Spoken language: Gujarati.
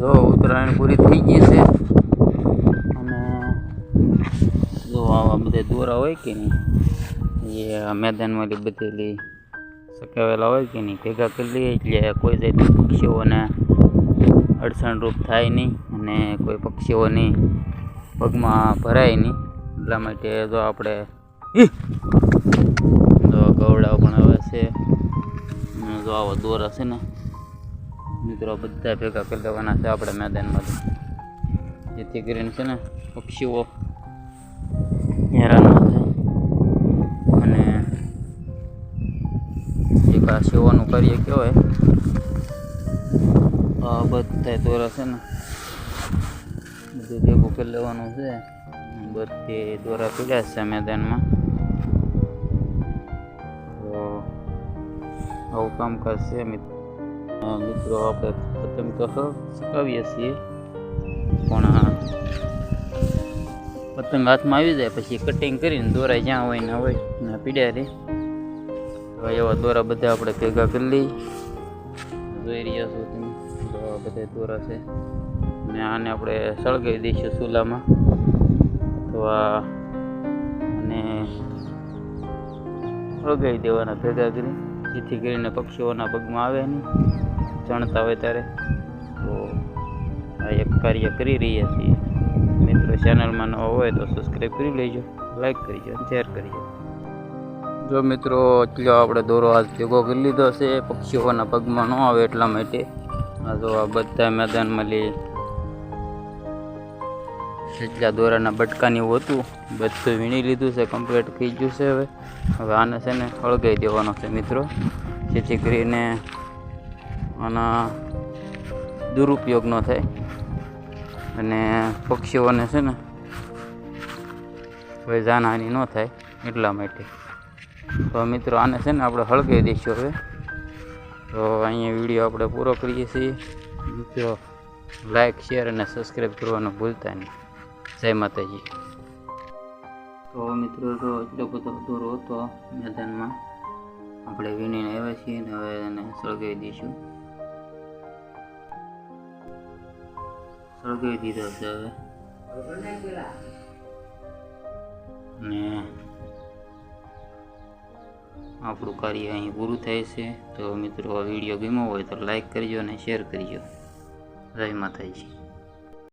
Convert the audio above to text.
જો ઉત્તરાયણ પૂરી થઈ ગઈ છે. અને જો આવા બધા દોરા હોય કે નહીં, એ મેદાનમાં બધેલી સકાવેલા હોય કે નહીં, ભેગા કરી લઈએ એટલે કોઈ જાતની પક્ષીઓને અડચણરૂપ થાય નહીં અને કોઈ પક્ષીઓની પગમાં ભરાય નહીં. એટલા માટે જો આપણે! જો ગવડાઓ પણ આવે છે. જો આવા દોરા છે ને મિત્રો બધા ભેગા કરી લેવાના છે આપણે મેદાનમાંથી. જેથી કરીને છે ને પક્ષીઓ હેરાન ન થાય. અને એક આ સેવાનું કાર્ય કહેવાય. આ બધા દોરા છે ને બધું ભેગું કરી લેવાનું છે. બધે દોરા પીડ્યા છે મેદાનમાં. તો આવું કામકાજ છે મિત્રો અ, મિત્રો, આપણે પતંગ તો સ- છીએ. પણ પતંગ હાથમાં આવી જાય, પછી કટિંગ કરીને દોરા જ્યાં હોય ને હોય, ને પીડ્યા રે. એવા દોરા બધા આપણે ભેગા કરી લઈ જોઈ રહ્યા છો તમે બધા દોરા છે. ને આને આપણે સળગાવી દઈશું ચૂલામાં. અથવા અને સળગાવી દેવાના ભેગા કરી, જેથી કરીને પક્ષીઓના પગમાં આવે નહીં. ચણતા હોય ત્યારે તો આ એક કાર્ય કરી રહ્યા છીએ. મિત્રો ચેનલમાં નવો હોય તો સબસ્ક્રાઈબ કરી લેજો લાઈક કરજો શેર કરીજો જો મિત્રો એટલો આપણે દોરો આજ ભેગો કરી લીધો છે, પક્ષીઓના પગમાં ન આવે એટલા માટે. આ જો આ બધા મેદાનમાં લઈ જેટલા દોરાના બટકાની હતું, બધું વીણી લીધું છે કમ્પ્લીટ થઈ ગયું છે હવે. હવે આને છે ને હળગાઈ દેવાનો છે મિત્રો. જેથી કરીને આના દુરુપયોગ ન થાય. અને પક્ષીઓને છે ને કોઈ જાનહાની ન થાય એટલા માટે. તો મિત્રો, આને છે ને આપણે હળગાવી દઈશું હવે. તો અહીંયા વીડિયો આપણે પૂરો કરીએ છીએ. મિત્રો લાઈક શેર અને સબસ્ક્રાઈબ કરવાનું ભૂલતા નહીં. જય માતાજી. તો મિત્રો, તો એટલો બધો દોરો હતો મેદાનમાં. આપણે વીણીને આવ્યા છીએ ને હવે એને સળગાવી દઈશું. સળગાવી દીધો છે ને આપણું કાર્ય અહીં પૂરું થાય છે. તો મિત્રો, આ વીડિયો ગમ્યો હોય તો લાઈક કરજો અને શેર કરજો. જય માતાજી.